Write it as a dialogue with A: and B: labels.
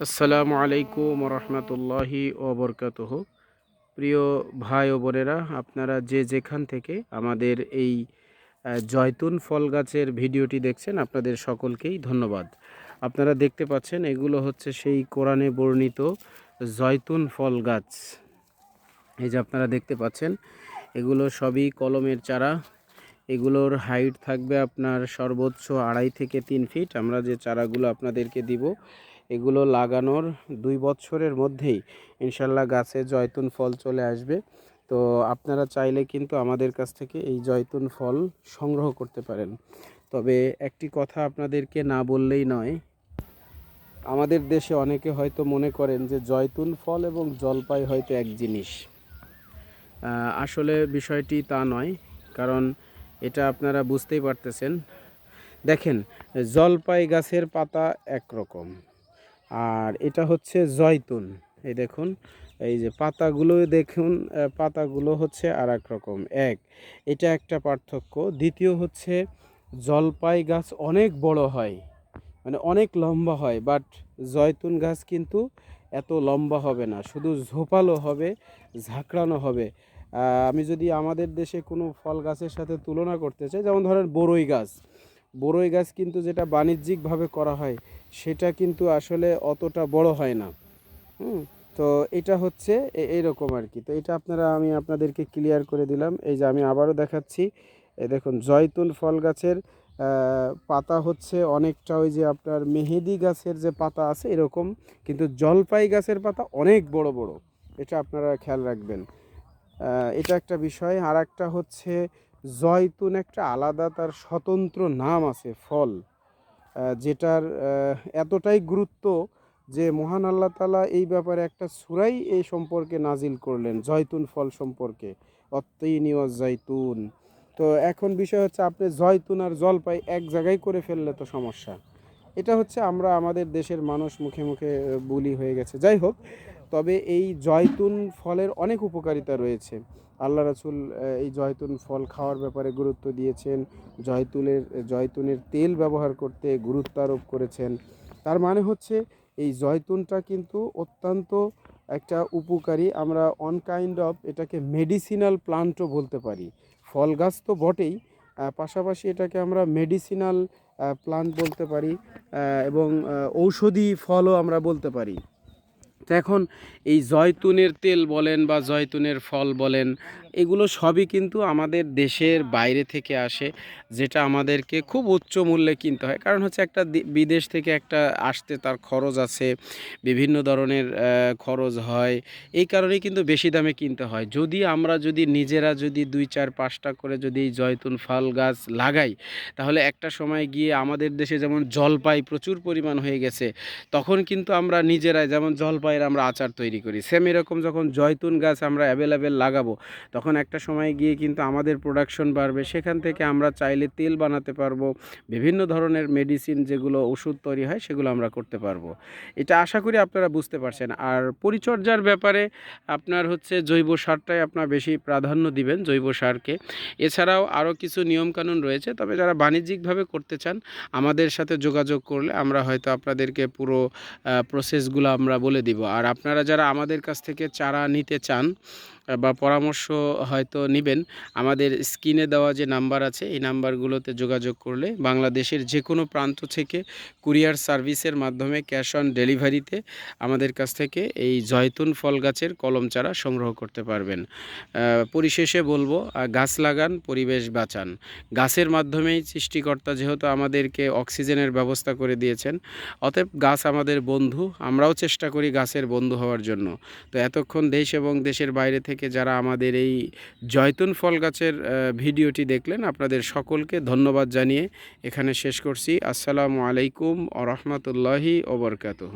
A: আসসালামু আলাইকুম রহমতুল্লাহি ওবরকাতহ। প্রিয় ভাই ও বোনেরা, আপনারা যে যেখান থেকে আমাদের এই জয়তুন ফল গাছের ভিডিওটি দেখছেন, আপনাদের সকলকেই ধন্যবাদ। আপনারা দেখতে পাচ্ছেন, এগুলো হচ্ছে সেই কোরআনে বর্ণিত জয়তুন ফল গাছ। এই যে আপনারা দেখতে পাচ্ছেন, এগুলো সবই কলমের চারা। এগুলোর হাইট থাকবে আপনার সর্বোচ্চ আড়াই থেকে তিন ফিট। আমরা যে চারাগুলো আপনাদেরকে দিব এগুলো লাগানোর দুই বছরের মধ্যেই ইনশাল্লাহ গাছে জয়তুন ফল চলে আসবে। তো আপনারা চাইলে কিন্তু আমাদের কাছ থেকে এই জয়তুন ফল সংগ্রহ করতে পারেন। তবে একটি কথা আপনাদেরকে না বললেই নয়, আমাদের দেশে অনেকে হয়তো মনে করেন যে জয়তুন ফল এবং জলপাই হয়তো এক জিনিস। আসলে বিষয়টি তা নয়, কারণ এটা আপনারা বুঝতেই পারতেছেন। দেখেন, জলপাই গাছের পাতা একরকম। আর এটা হচ্ছে জয়তুন। এই দেখুন, এই যে পাতাগুলো দেখুন পাতাগুলো হচ্ছে আর এক। রকম এক এটা একটা পার্থক্য। দ্বিতীয় হচ্ছে জলপাই গাছ অনেক বড় হয় মানে অনেক লম্বা হয়, বাট জয়তুন গাছ কিন্তু এত লম্বা হবে না। শুধু ঝোপালো হবে, ঝাঁকড়ানো হবে। আমি যদি আমাদের দেশে কোনো ফল গাছের সাথে তুলনা করতে চাই, যেমন ধরেন বড়ই গাছ বড়ই গাছ কিন্তু যেটা বাণিজ্যিকভাবে করা হয়, সেটা কিন্তু আসলে অতটা বড় হয় না। হুম? তো এটা হচ্ছে এ- এইরকম আর কি। তো এটা আপনারা, আমি আপনাদেরকে ক্লিয়ার করে দিলাম। এই যে আমি আবারও দেখাচ্ছি। এই দেখুন, জয়তুন ফল গাছের পাতা হচ্ছে অনেকটা ওই যে আপনার মেহেদি গাছের যে পাতা আছে এরকম, কিন্তু জলপাই গাছের পাতা অনেক বড় বড়। এটা আপনারা খেয়াল রাখবেন। এটা একটা বিষয়। আর একটা হচ্ছে জয়তুন একটা আলাদা তার স্বতন্ত্র নাম আছে, ফল যেটার এতটাই গুরুত্ব যে মহান আল্লাহ তালা এই ব্যাপারে একটা সুরাই এই সম্পর্কে নাজিল করলেন, জয়তুন ফল সম্পর্কে অত্তইনিওয়াজ জয়তুন। তো এখন বিষয় হচ্ছে আপনি জয়তুন আর জলপাই এক জায়গায় করে ফেললে তো সমস্যা। এটা হচ্ছে আমরা আমাদের দেশের মানুষ মুখে মুখে বুলি হয়ে গেছে। যাই হোক, তবে এই জয়তুন ফলের অনেক উপকারিতা রয়েছে। আল্লাহ রাসুল এই জয়তুন ফল খাওয়ার ব্যাপারে গুরুত্ব দিয়েছেন। জয়তুলের জয়তুনের তেল ব্যবহার করতে গুরুত্ব আরোপ করেছেন। তার মানে হচ্ছে, এই জয়তুনটা কিন্তু অত্যন্ত একটা উপকারী। আমরা অন কাইন্ড অফ এটাকে মেডিসিনাল প্লান্টও বলতে পারি। ফল গাছ তো বটেই পাশাপাশি এটাকে আমরা মেডিসিনাল প্লান্ট বলতে পারি এবং ঔষধি ফলও আমরা বলতে পারি। তো এখন এই জয়তুনের তেল বলেন বা জয়তুনের ফল বলেন এগুলো সবই কিন্তু আমাদের দেশের বাইরে থেকে আসে যেটা আমাদেরকে খুব উচ্চ মূল্যে কিনতে হয়। কারণ হচ্ছে একটা বিদেশ থেকে একটা আসতে তার খরচ আছে বিভিন্ন ধরনের খরচ হয়। এই কারণেই কিন্তু বেশি দামে কিনতে হয়। যদি আমরা যদি নিজেরা যদি দুই চার পাঁচটা করে যদি এই জয়তুন ফল গাছ লাগাই তাহলে একটা সময় গিয়ে আমাদের দেশে যেমন জলপাই প্রচুর পরিমাণ হয়ে গেছে তখন কিন্তু আমরা নিজেরাই যেমন জলপাইয়ের আমরা আচার তৈরি করি। সেম এরকম যখন জয়তুন গাছ আমরা অ্যাভেলেবেল লাগাবো তখন একটা সময় গিয়ে কিন্তু আমাদের প্রোডাকশন বাড়বে। সেখান থেকে আমরা চাইলে তেল বানাতে পারব, বিভিন্ন ধরনের মেডিসিন যেগুলো ওষুধ তৈরি হয় সেগুলো আমরা করতে পারব। এটা আশা করি আপনারা বুঝতে পারছেন। আর পরিচর্যার ব্যাপারে আপনার হচ্ছে জৈব সারটাই আপনার বেশি প্রাধান্য দিবেন জৈব সারকে। এছাড়াও আরও কিছু নিয়মকানুন রয়েছে, তবে যারা বাণিজ্যিকভাবে করতে চান, আমাদের সাথে যোগাযোগ করলে আমরা হয়তো আপনাদেরকে পুরো প্রসেসগুলো আমরা বলে দিব। আর আপনারা যারা আমাদের কাছ থেকে চারা নিতে চান বা পরামর্শ হয়তো নেবেন, আমাদের স্ক্রিনে দেওয়া যে নাম্বার আছে, এই নাম্বারগুলোতে যোগাযোগ করলে বাংলাদেশের যে কোনো প্রান্ত থেকে কুরিয়ার সার্ভিসের মাধ্যমে ক্যাশ অন ডেলিভারিতে আমাদের কাছ থেকে এই জয়তুন ফল গাছের কলম চারা সংগ্রহ করতে পারবেন। পরিশেষে বলব গাছ লাগান, পরিবেশ বাঁচান। গাছের মাধ্যমেই সৃষ্টিকর্তা যেহেতু আমাদেরকে অক্সিজেনের ব্যবস্থা করে দিয়েছেন, অতএব গাছ আমাদের বন্ধু, আমরাও চেষ্টা করি গাছের বন্ধু হওয়ার জন্য। তো এতক্ষণ দেশ এবং দেশের বাইরে থেকে যারা আমাদের এই জয়তুন ফল গাছের ভিডিওটি দেখলেন, আপনাদের সকলকে ধন্যবাদ জানিয়ে এখানে শেষ করছি। আসসালামু আলাইকুম ও রহমতুল্লাহি ওবরকাতুহ